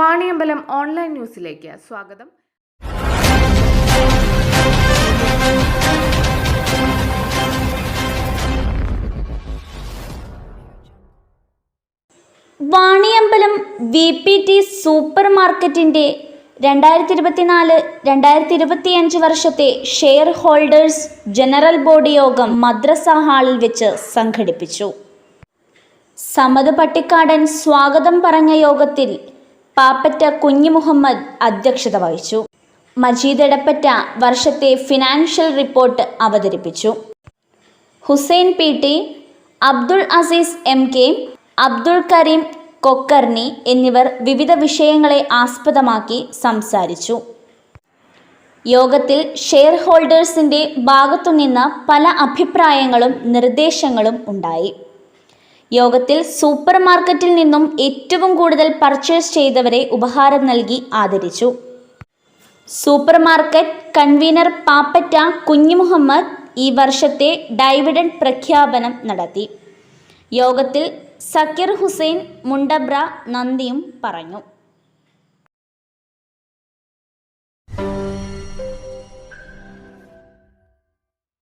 Vaniyambalam online ന്യൂസിലേക്ക് സ്വാഗതം. Vaniyambalam V P T super മാർക്കറ്റിന്റെ രണ്ടായിരത്തി ഇരുപത്തിനാല് രണ്ടായിരത്തി ഇരുപത്തിയഞ്ച് വർഷത്തെ ഷെയർ ഹോൾഡേഴ്സ് ജനറൽ ബോഡി യോഗം മദ്രസ ഹാളിൽ വെച്ച് സംഘടിപ്പിച്ചു. സമത് പട്ടിക്കാടൻ സ്വാഗതം പറഞ്ഞ യോഗത്തിൽ പാപ്പറ്റ കുഞ്ഞു മുഹമ്മദ് അധ്യക്ഷത വഹിച്ചു. മജീദ് എടപ്പറ്റ വർഷത്തെ ഫിനാൻഷ്യൽ റിപ്പോർട്ട് അവതരിപ്പിച്ചു. Hussain P T Abdul Aziz M K Abdul Kareem Kokkarni എന്നിവർ വിവിധ വിഷയങ്ങളെ ആസ്പദമാക്കി സംസാരിച്ചു. യോഗത്തിൽ ഷെയർ ഹോൾഡേഴ്സിന്റെ ഭാഗത്തുനിന്ന് പല അഭിപ്രായങ്ങളും നിർദ്ദേശങ്ങളും ഉണ്ടായി. യോഗത്തിൽ സൂപ്പർ മാർക്കറ്റിൽ നിന്നും ഏറ്റവും കൂടുതൽ പർച്ചേസ് ചെയ്തവരെ ഉപഹാരം നൽകി ആദരിച്ചു. Super market convener Pappatta Kunjumuhammad ഈ വർഷത്തെ ഡൈവിഡൻഡ് പ്രഖ്യാപനം നടത്തി. യോഗത്തിൽ സക്കീർ ഹുസൈൻ മുണ്ടബ്ര നന്ദിയും പറഞ്ഞു.